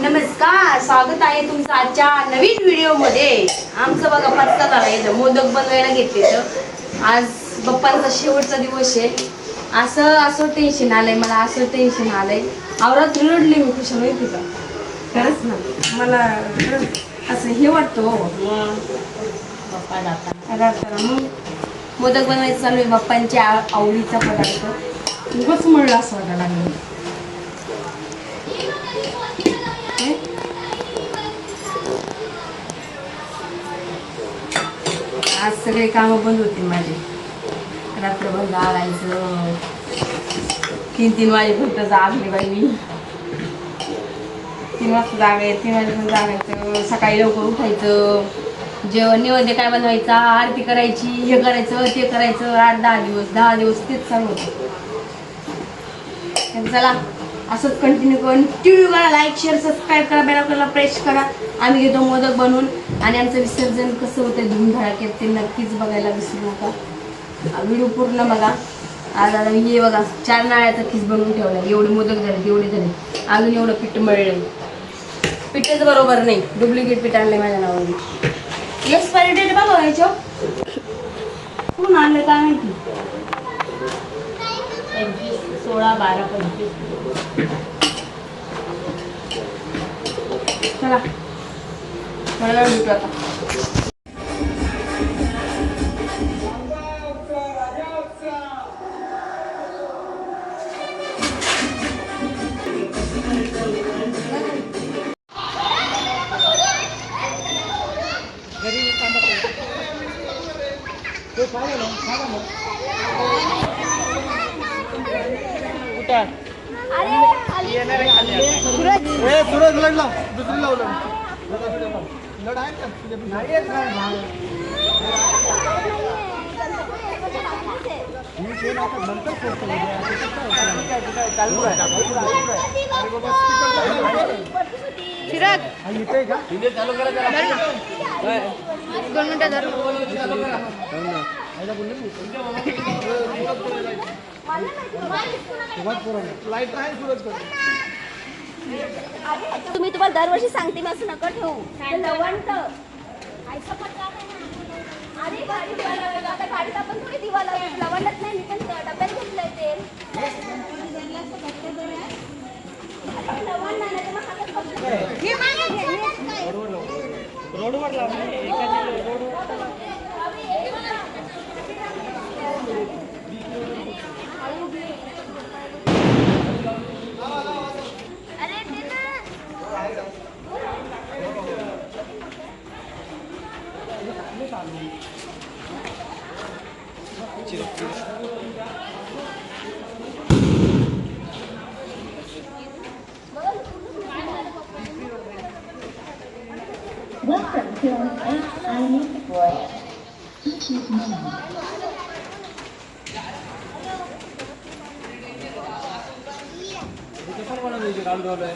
नमस्कार स्वागत आहे तुमचं आजच्या नवीन व्हिडिओमध्ये. आमचं बघा पत्ता झाला मोदक बनवायला घेतले तर आज बाप्पांचा शेवटचा दिवस आहे. असं असं टेन्शन आलंय मला असं टेन्शन आलंय. आवरात रडली मी खुश माहिती का खरंच ना? मला असं हे वाटतं हो. मग. मोदक बनवायचं चालू आहे बाप्पांच्या आवडीचा पदार्थ. उगच मळला असं वाटायला लागलं आज सगळे कामं बंद होती माझे रात्रभर गाळायचं तीन तीन वाजेपर्यंत जागली बाई मी तीन वाजता जागाय तीन वाजेपर्यंत जागायचं सकाळी लवकर उठायचं जेवण निवडे काय बनवायचा आरती करायची हे करायचं ते करायचं आठ दहा दिवस दहा दिवस तेच चालू होतं तर चला असंच कंटिन्यू करून टी करा लाईक शेअर सबस्क्राईब करा बेल आपल्याला प्रेस करा. आम्ही घेतो मोदक बनवून. आणि आमचं विसर्जन कसं होतं धुमधडाक्यात ते नक्कीच बघायला विसरू नका. व्हिडिओ पूर्ण बघा. आज आता हे बघा चार नाळ्याचा खिस बनवून ठेवला एवढे मोदक झाले एवढे झाले. अजून एवढं पीठ मळलं पीठच बरोबर नाही. डुप्लिकेट पीठ आणलंय माझ्या नावाने. एक्सपायरी डेट बघा याच्यावर कोण आणलं काय माहिती? सोळा बारा पंचवीस. चला. मला भेटू आता. ए सूरज लढ लाव. दुसरी लावलं लढ आहे का? तुझ्या लाइट आहे सूरज तुम्ही तुम्हाला दरवर्षी सांगते मी असं नका ठेवू. ते लवंट. अरे गाडी दिवा लावायला. आता गाडीत आपण थोडी दिवा लावू लवंडच नाही मी पण डब्यात घेतलंय तेल आता हे. लवंड Welcome to an eight-sided boy. This is કામ ઢોલે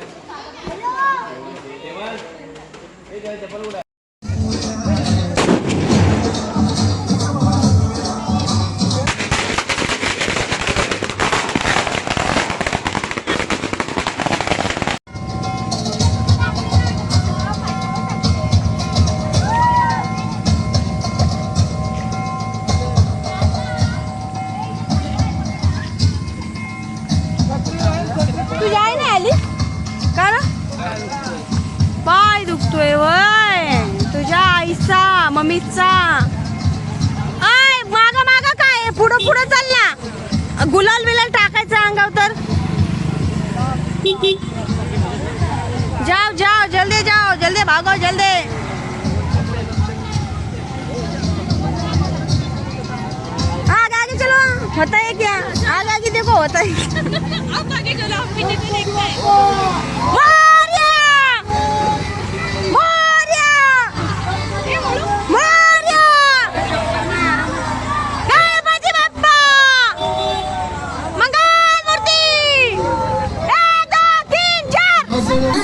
मम्मीचा आय मागा मागा काय? पुढं पुढं चाल ना. गुलाल बिलाल टाकायचा अंगाव तर. जाओ जाओ जल्दी जाओ जल्दी भागो जल्दी. आगे आगे चलो होता है क्या आगे आगे देखो होता है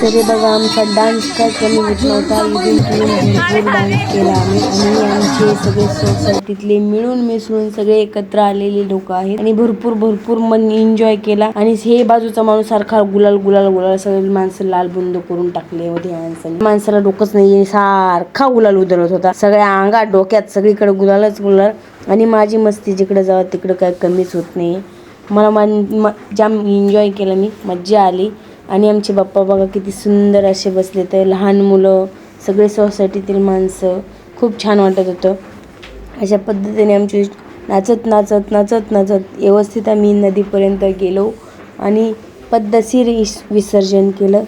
तरी बघा आमचा डान्स काय कमी होत नव्हता. इथून भरपूर डान्स केला. आम्ही आणि आमचे सगळे सोसायटीतले मिळून मिसळून सगळे एकत्र आलेले लोक आहेत. आणि भरपूर भरपूर मन एन्जॉय केला. आणि हे बाजूचा माणूस सारखा गुलाल गुलाल गुलाल सगळे माणसं लाल बुंद करून टाकले होते माणसाने. माणसाला डोकंच नाही सारखा गुलाल उधळत होता. सगळ्या अंगात डोक्यात सगळीकडे गुलालच गुलाल. आणि माझी मस्ती जिकडे जावं तिकडं काय कमीच होत नाही. मला मन म जाम एन्जॉय केलं मी मज्जा आली. आणि आमचे बाप्पा बघा किती सुंदर असे बसले तर लहान मुलं सगळे सोसायटीतील माणसं. खूप छान वाटत होतं. अशा पद्धतीने आमची नाचत नाचत नाचत नाचत व्यवस्थित आम्ही नदीपर्यंत गेलो आणि पद्धतशीर इस विसर्जन केलं.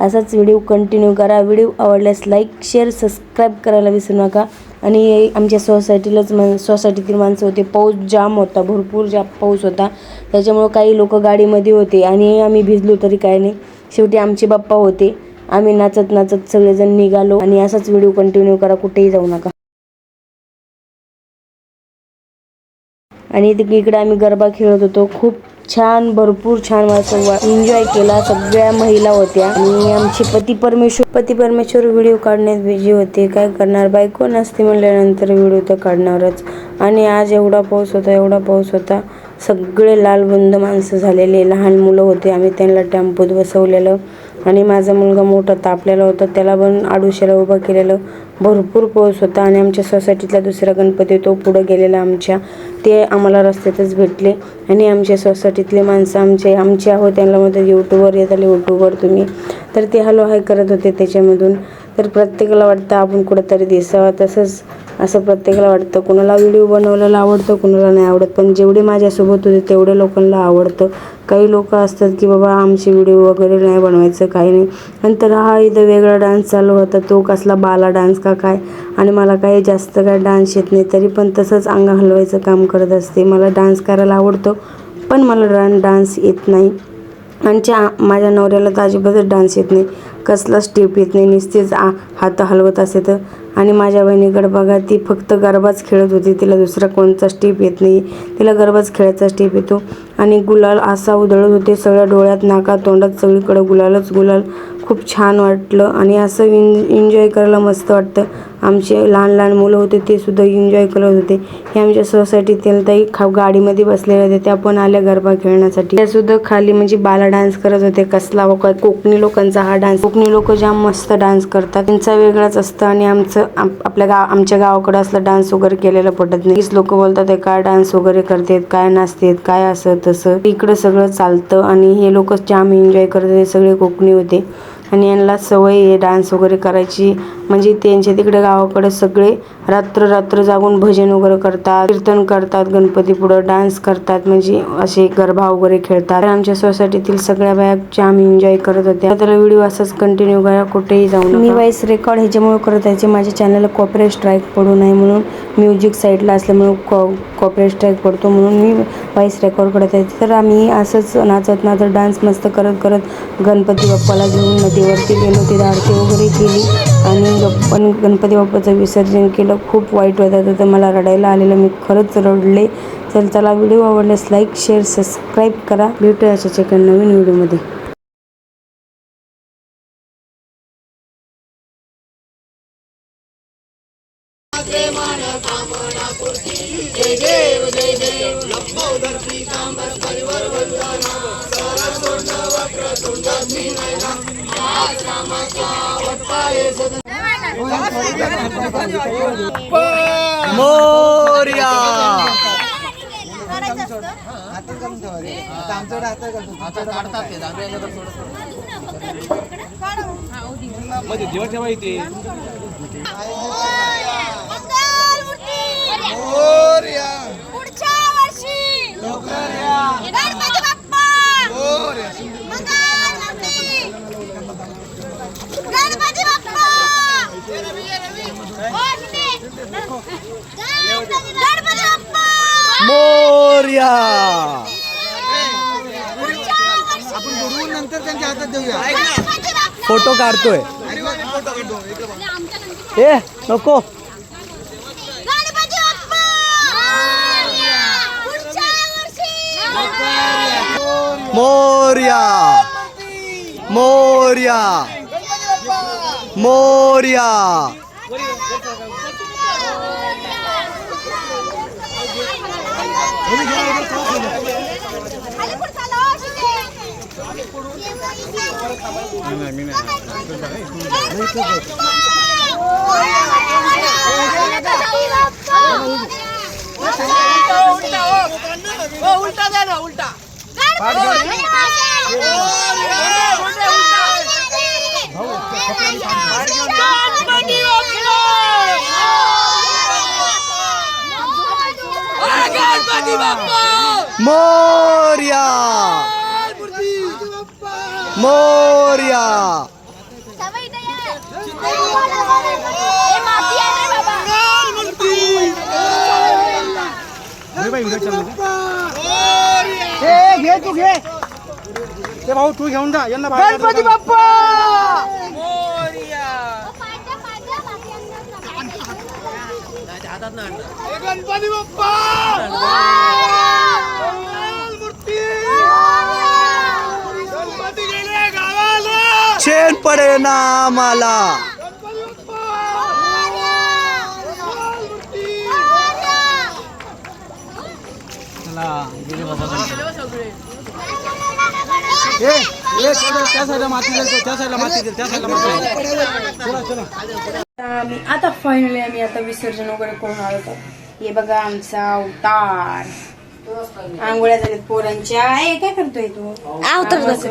असाच व्हिडिओ कंटिन्यू करा. व्हिडिओ आवडल्यास लाईक शेअर सबस्क्राईब करायला विसरू नका. आणि आमच्या सोसायटीलाच मा सोसायटीतील माणसं होते. पाऊस जाम होता भरपूर जा पाऊस होता. त्याच्यामुळं काही लोक गाडीमध्ये होते आणि आम्ही भिजलो तरी काय नाही. शेवटी आमचे बाप्पा होते. आम्ही नाचत नाचत सगळेजण निघालो आणि असाच व्हिडिओ कंटिन्यू करा कुठेही जाऊ नका. आणि तिकडे इकडे आम्ही गरबा खेळत होतो. खूप छान भरपूर छान असं एन्जॉय केला. सगळ्या महिला होत्या. आणि आमचे पती परमेश्वर पती परमेश्वर व्हिडिओ काढण्यात बिझी होते. काय करणार? बायको नसते म्हणल्यानंतर व्हिडिओ तर काढणारच. आणि आज एवढा पाऊस होता एवढा पाऊस होता. सगळे लालबुंद माणसं झालेले. लहान मुलं होते. आम्ही त्यांना टेम्पोत बसवलेलं. आणि माझा मुलगा मोठा तापलेला होता. त्याला पण आडुशाला उभा केलेलं भरपूर पाऊस होता आणि आमच्या सोसायटीतला दुसरा गणपती तो पुढं गेलेला आमच्या. ते आम्हाला रस्त्यातच भेटले आणि आमच्या सोसायटीतले माणसं आमचे आमचे आहोत त्यांना म्हणतात यूट्यूबवर येताले यूट्यूबवर तुम्ही. तर ते हलो हाय करत होते त्याच्यामधून. तर प्रत्येकाला वाटतं आपण कुठंतरी दिसावं. तसंच असं प्रत्येकाला वाटतं. कुणाला व्हिडिओ बनवलेला आवडतं कुणाला नाही आवडत. पण जेवढे माझ्यासोबत होते तेवढे लोकांना आवडतं. काही लोक असतात की बाबा आमचे व्हिडिओ वगैरे नाही बनवायचं काही नाही. नंतर हा इथं वेगळा डान्स चालू होता. तो कसला बाला डान्स का काय? आणि मला काही जास्त काय डान्स येत नाही. तरी पण तसंच अंग हलवायचं काम करत असते. मला डान्स करायला आवडतो पण मला डान डान्स येत नाही. आमच्या माझ्या नवऱ्याला तर अजिबातच डान्स येत नाही. कसला स्टेप येत नाही. नुसतेच आ हात हलवत असे तर आणि माझ्या बहिणीकडे बघा ती फक्त गरबाच खेळत होती. तिला दुसरा कोणचा स्टेप येत नाही. तिला गरबाच खेळायचा स्टेप येतो. आणि गुलाल असा उधळत होते सगळ्या डोळ्यात नाका तोंडात सगळीकडं गुलालच गुलाल. खूप छान वाटलं आणि असं इन एन्जॉय करायला मस्त वाटतं. आमचे लहान लहान मुलं होते ते सुद्धा एन्जॉय करत होते. हे आमच्या सोसायटीतील ताई खा गाडीमध्ये बसलेल्या होत्या त्या पण आल्या गरबा खेळण्यासाठी. त्या सुद्धा खाली म्हणजे बाला डान्स करत होते. कसला व काय कोकणी लोकांचा हा डान्स कोकणी लोक जाम मस्त डान्स करतात. त्यांचा वेगळाच असतं आणि आमचं आप- आपल्या गाव आमच्या गावाकडे असला डान्स वगैरे केलेला पटत नाही. लोक बोलतात काय डान्स वगैरे करतात? काय नाचतात? काय असं तसं? इकडं सगळं चालतं आणि हे लोक जाम एन्जॉय करत होते. सगळे कोकणी होते. आणि यांना सवय आहे डान्स वगैरे करायची. म्हणजे त्यांच्या तिकडे गावाकडे सगळे रात्र रात्र जागून भजन वगैरे करतात कीर्तन करतात गणपती पुढं डान्स करतात म्हणजे असे गरबा वगैरे खेळतात. आमच्या सोसायटीतील सगळ्या बाया जाम एन्जॉय करत होत्या तर व्हिडिओ असाच कंटिन्यू करा कुठेही जाऊन मी वॉइस रेकॉर्ड ह्याच्यामुळे करत आहे माझ्या चॅनलला कॉपरेट स्ट्राईक पडू नये म्हणून म्युझिक साईडला असल्यामुळे कॉ कॉपरेट स्ट्राईक पडतो म्हणून मी वॉइस रेकॉर्ड करत आहे. तर आम्ही असंच नाचत नाचत डान्स मस्त करत करत गणपती बाप्पाला घेऊन नदीवरती गेलो तिथे आरती वगैरे केली. आणि पण गणपती बाप्पाचं विसर्जन केलं. खूप वाईट वाटत होतं. मला रडायला आलेलं. मी खरंच रडले. तर चला व्हिडिओ आवडल्यास लाईक शेअर सबस्क्राईब करा. भेटूया अशाच एका नवीन व्हिडिओमध्ये. मोर्या. मध्ये जेव्हा ठेवा इथे पुढच्या वर्षी गणपती बाप्पा मंगलमूर्ती. गणपती बाप्पा ओ, शिंदे. गणपती बाप्पा मोर्या पुढच्या वर्षी आपण बुडवून नंतर त्यांच्या हातात देऊया गणपती बाप्पा फोटो काढतोय. ए नको. मोर्या. मोर्या. मोर्या. खाली पुढचा लावा, शिके. उलटा द्या ना उलटा मोर्या मोर्या सवय इथे ये. ए, माती आहे ना बाबा घे तू घे ते भाऊ तू घेऊन जा यांना गणपती बाप्पा पाहिजे, पाहिजे, माती आणणार ना. गणपती बाप्पा! मूर्ती! गणपती गेले गावाला! चेन पडे ना आम्हाला. गणपती बाप्पा! ए ए त्या साईडला माती देतो त्या साईडला माती दे त्या साईडला माती दे. चला चला. आता आम्ही आता फायनली आम्ही आता विसर्जन वगैरे करून आलो होतो हे बघा आमचा अवतार. आंघोळ्या झाल्यात पोरांच्या. ए काय करतोय तू?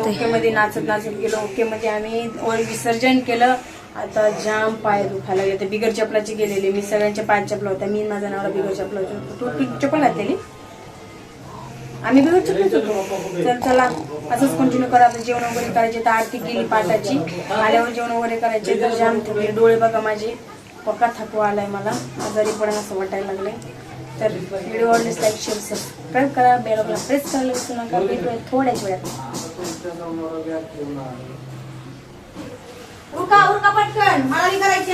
ओके मध्ये नाचत नाचत गेलो. ओके मध्ये आम्ही वर विसर्जन केलं. आता जाम पाय दुखायला लागले. ते बिगर चपलाची गेलेले. मी सगळ्यांच्या पाय चपला होत्या मी माझा नवरा बिगर चपला होतो. तू तू चपल घातलेली? आम्ही बिगर चपलच होतो. तर चला. असंच कंटिन्यू करा. आता जेवण वगैरे करायचे तर आरती केली पाटाची. आल्यावर जेवण वगैरे करायचे. तर जाम थकले. डोळे बघा माझे. पक्का थकवा आलाय मला. आजारी पडून असं वाटायला लागलंय. तर व्हिडिओ आवडल्यास लाईक शेअर सबस्क्राईब करा. बेलला प्रेस करायला विसरू नका. भेटूया थोड्याच वेळात. उरका उरका पटकन. मला करायची